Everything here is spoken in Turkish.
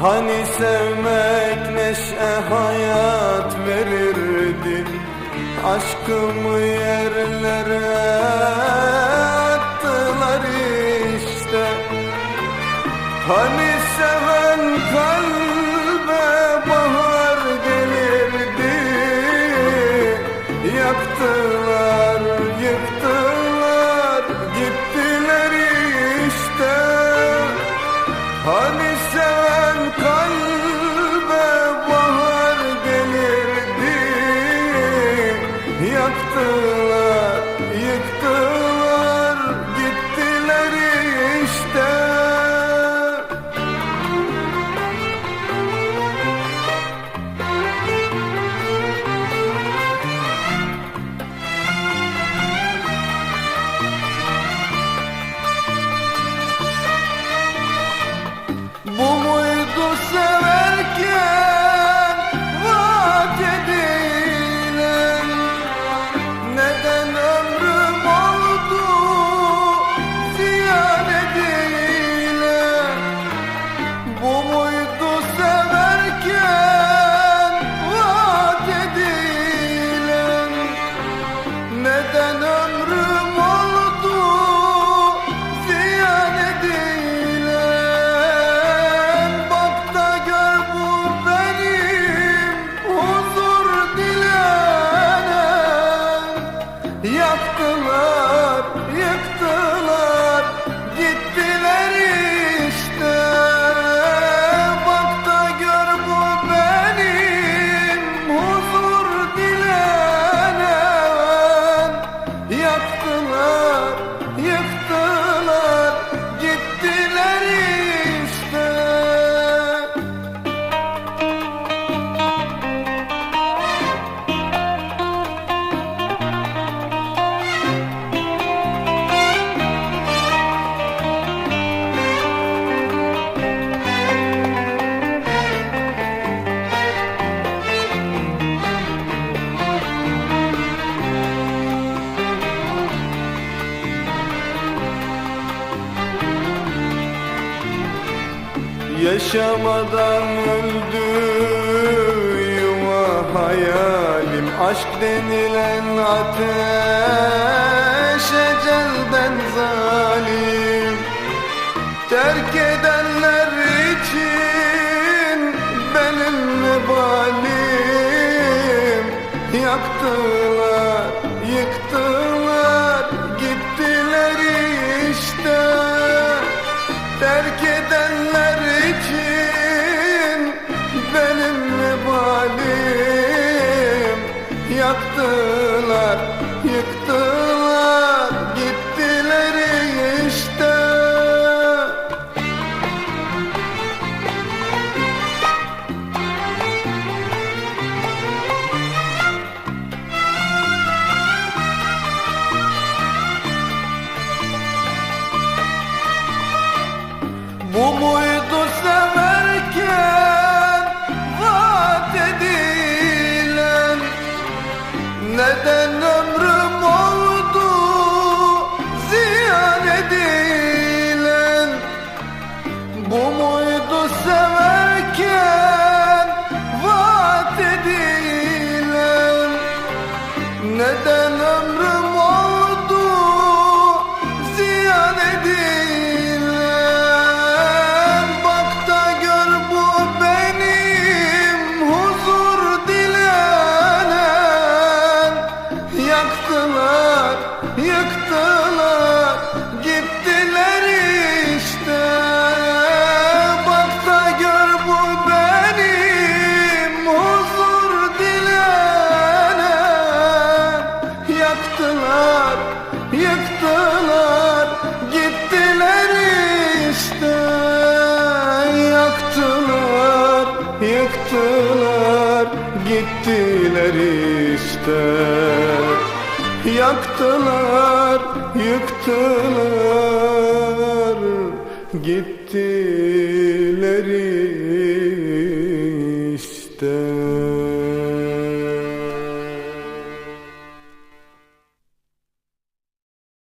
Hani sevmek neşe hayat verirdi? Aşkımı yerle I'm. Yaşamadan öldü yuma hayalim. Aşk denilen ateş ecelden zalim. Terk eder yaktılar neden? Yıktılar, Gittiler işte. Yaktılar, yıktılar Gittiler işte. Yaktılar, yıktılar Gittiler işte.